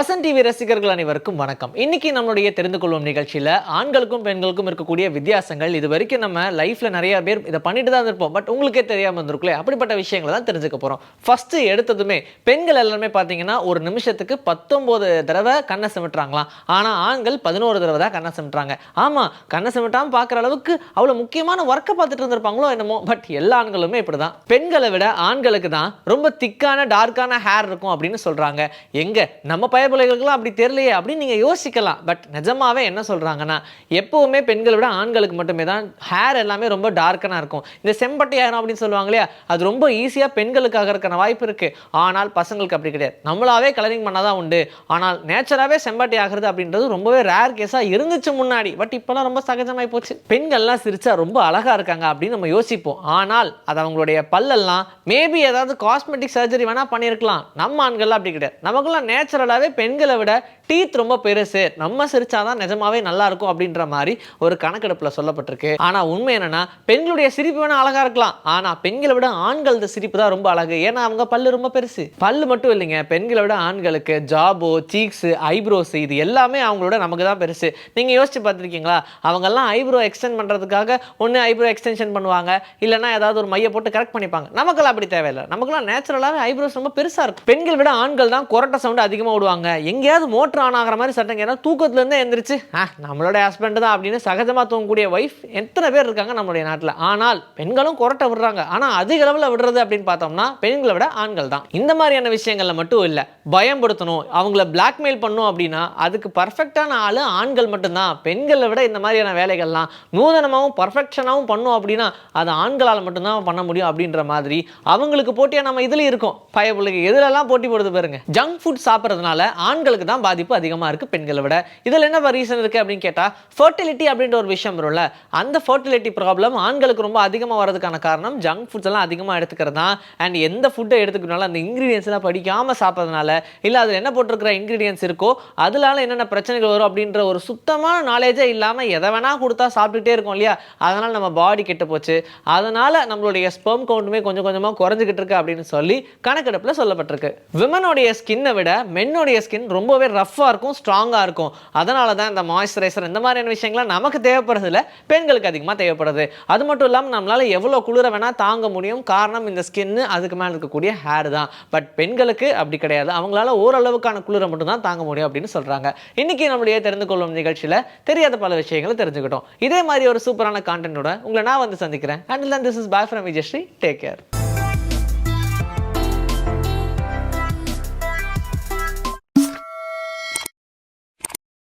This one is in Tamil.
வசந்த் டிவி ரசிகர்கள் அனைவருக்கும் வணக்கம். இன்னைக்கு நம்மளுடைய தெரிந்து கொள்வோம் நிகழ்ச்சியில ஆண்களுக்கும் பெண்களுக்கும் இருக்கக்கூடிய வித்தியாசங்கள் இது வரைக்கும் நம்ம லைஃப்ல நிறைய பேர் இதை பண்ணிட்டு தான் இருப்போம். பட் உங்களுக்கே தெரியாம இருந்திருக்குல்ல அப்படிப்பட்ட விஷயங்களை தான் தெரிஞ்சுக்க போறோம். ஃபர்ஸ்ட் எடுத்ததுமே பெண்கள் எல்லாருமே பார்த்தீங்கன்னா ஒரு நிமிஷத்துக்கு பத்தொன்பது தடவை கண்ணை சிமிட்டுறாங்களாம். ஆனா ஆண்கள் பதினோரு தடவை தான் கண்ணை சிமிட்டுறாங்க. ஆமா கண்ணை சிமிட்டாம பார்க்குற அளவுக்கு அவ்வளோ முக்கியமான ஒர்க்கை பார்த்துட்டு இருந்திருப்பாங்களோ என்னமோ. பட் எல்லா ஆண்களுமே இப்படிதான். பெண்களை விட ஆண்களுக்கு தான் ரொம்ப திக்கான டார்க்கான ஹேர் இருக்கும் அப்படின்னு சொல்றாங்க. எங்க? நம்ம பயபுலைகளுக்கெல்லாம் அப்படி தெரியலையே அப்படின்னு நீங்க யோசிக்கலாம். பட் நிஜமாவே என்ன சொல்றாங்கன்னா எப்போவுமே பெண்களை விட ஆண்களுக்கு மட்டுமே தான் ஹேர் எல்லாமே ரொம்ப டார்க்கனா இருக்கும். இந்த செம்பட்டை ஆயிரம் அப்படின்னு சொல்லுவாங்க இல்லையா அது ரொம்ப ஈஸியாக பெண்களுக்காக இருக்கிற வாய்ப்பு இருக்கு. ஆனால் பசங்களுக்கு அப்படி கிடையாது. நம்மளாவே கலரிங் பண்ணாதான் உண்டு. ஆனால் நேச்சராகவே செம்பட்டை ஆகிறது அப்படின்றது ரொம்பவே ரேர் கேஸாக இருந்துச்சு முன்னாடி. பட் இப்போலாம் ரொம்ப சகஜமாகி போச்சு. பெண்கள்லாம் சிரிச்சா ரொம்ப அழகா இருக்காங்க அப்படின்னு நம்ம யோசிப்போம். ஆனால் அது அவங்களுடைய பல்லெல்லாம் மேபி ஏதாவது காஸ்மெட்டிக் சர்ஜரி வேணால் பண்ணியிருக்கலாம். நம்ம ஆண்கள்லாம் அப்படி கிடையாது. நமக்குலாம் நேச்சுரலாகவே பெண்களை விட டீத் ரொம்ப பெருசு. நம்ம சிரிச்சாதான் நிஜமாவே நல்லா இருக்கும் அப்படின்ற மாதிரி ஒரு கணக்கெடுப்பில் சொல்லப்பட்டிருக்கு. ஆனால் உண்மை என்னன்னா பெண்களுடைய சிரிப்பு வேணா அழகா இருக்கலாம். ஆனால் பெண்களை விட ஆண்களது சிரிப்பு தான் ரொம்ப அழகு. ஏன்னா அவங்க பல்லு ரொம்ப பெருசு. பல்லு மட்டும் இல்லைங்க. பெண்களை விட ஆண்களுக்கு ஜாபோ சீக்ஸ் ஐப்ரோஸ் இது எல்லாமே அவங்களோட நமக்கு தான் பெருசு. நீங்கள் யோசிச்சு பார்த்துருக்கீங்களா? அவங்கெல்லாம் ஐப்ரோ எக்ஸ்டெண்ட் பண்ணுறதுக்காக ஒன்று ஐப்ரோ எக்ஸ்டென்ஷன் பண்ணுவாங்க. இல்லைன்னா ஏதாவது ஒரு மைய போட்டு கரெக்ட் பண்ணிப்பாங்க. நமக்கெல்லாம் அப்படி தேவையில்லை. நமக்கெல்லாம் நேச்சுரலாகவே ஐப்ரோஸ் ரொம்ப பெருசாக இருக்கும். பெண்கள் விட ஆண்கள் தான் கொரட்டை சவுண்ட் அதிகமாக விடுவாங்க. எங்கேயாவது மோட்டர் ஆன் ஆகிற மாதிரி சட்டம் ஏன்னா தூக்கத்துலேருந்து எந்திரிச்சு ஆ நம்மளோட ஹஸ்பண்ட் தான் அப்படின்னு சகஜமாக தூங்கக்கூடிய ஒய்ஃப் எத்தனை பேர் இருக்காங்க நம்மளுடைய நாட்டில். ஆனால் பெண்களும் குரட்டை விடுறாங்க. ஆனால் அதிக அளவில் விடுறது அப்படின்னு பார்த்தோம்னா பெண்களை விட ஆண்கள் தான். இந்த மாதிரியான விஷயங்களில் மட்டும் இல்லை பயன்படுத்தணும் அவங்கள பிளாக்மெயில் பண்ணும் அப்படின்னா அதுக்கு பர்ஃபெக்டான ஆள் ஆண்கள் மட்டும்தான். பெண்களை விட இந்த மாதிரியான வேலைகள்லாம் நூதனமாகவும் பர்ஃபெக்ஷனாகவும் பண்ணும் அப்படின்னா அது ஆண்களால் மட்டும்தான் பண்ண முடியும் அப்படின்ற மாதிரி அவங்களுக்கு போட்டியாக நம்ம இதில் இருக்கோம். பயப்பிள்ளைக்கு எதுலலாம் போட்டி போடுது பாருங்க. ஜங்க் ஃபுட் சாப்பிட்றதுனால ஆண்களுக்கு தான் பாதிப்பு அதிகமாக இருக்குது பெண்களை விட. இதில் என்ன ரீசன் இருக்குது அப்படின்னு கேட்டால் ஃபர்டிலிட்டி அப்படின்ற ஒரு விஷயம் இருக்கும்ல அந்த ஃபர்டிலிட்டி ப்ராப்ளம் ஆண்களுக்கு ரொம்ப அதிகமாக வரதுக்கான காரணம் ஜங்க் ஃபுட்ஸ் எல்லாம் அதிகமாக எடுத்துக்கிறது தான். அண்ட் எந்த ஃபுட்டை எடுத்துக்கனாலும் அந்த இன்க்ரீடியன்ஸ்லாம் எல்லாம் படிக்காமல் சாப்பிட்றதுனால இல்லை அதில் என்ன போட்டிருக்கிற இன்க்ரீடியன்ஸ் இருக்கோ அதனால என்னென்ன பிரச்சனைகள் வரும் அப்படின்ற ஒரு சுத்தமான நாலேஜே இல்லாமல் எதை வேணா கொடுத்தா சாப்பிட்டுட்டே இருக்கோம் இல்லையா? அதனால் நம்ம பாடி கெட்டு போச்சு. அதனால் நம்மளுடைய ஸ்பெர்ம் கவுண்ட்டுமே கொஞ்சம் கொஞ்சமாக குறைஞ்சிக்கிட்டு இருக்கு அப்படின்னு சொல்லி கணக்கெடுப்பில் சொல்லப்பட்டிருக்கு. விமனுடைய ஸ்கின்னை விட மென்னுடைய ஸ்கின் ரொம்பவே ரஃப்பாக இருக்கும் ஸ்ட்ராங்காக இருக்கும். அதனால தான் இந்த மாய்ஸ்சரைசர் இந்த மாதிரியான விஷயங்கள்லாம் நமக்கு தேவைப்படுறதில்ல பெண்களுக்கு அதிகமாக தேவைப்படுது அது மட்டும் இல்லாமல் நம்மளால் எவ்வளோ குளிர வேணால் தாங்க முடியும். காரணம் இந்த ஸ்கின்னு அதுக்கு மேலே இருக்கக்கூடிய ஹேர் தான். பட் பெண்களுக்கு அப்படி கிடையாது. அவங்களால ஓரளவுக்கான குளிரை மட்டும்தான் தாங்க முடியும் அப்படின்னு சொல்கிறாங்க இன்னைக்கு நம்மளுடைய தெரிந்து கொள்ளும் நிகழ்ச்சியில் தெரியாத பல விஷயங்களை தெரிஞ்சுக்கிட்டோம். இதே மாதிரி ஒரு சூப்பரான கான்டென்ட்டோட உங்களை நான் வந்து சந்திக்கிறேன். And then this is bye from Vijayasri take care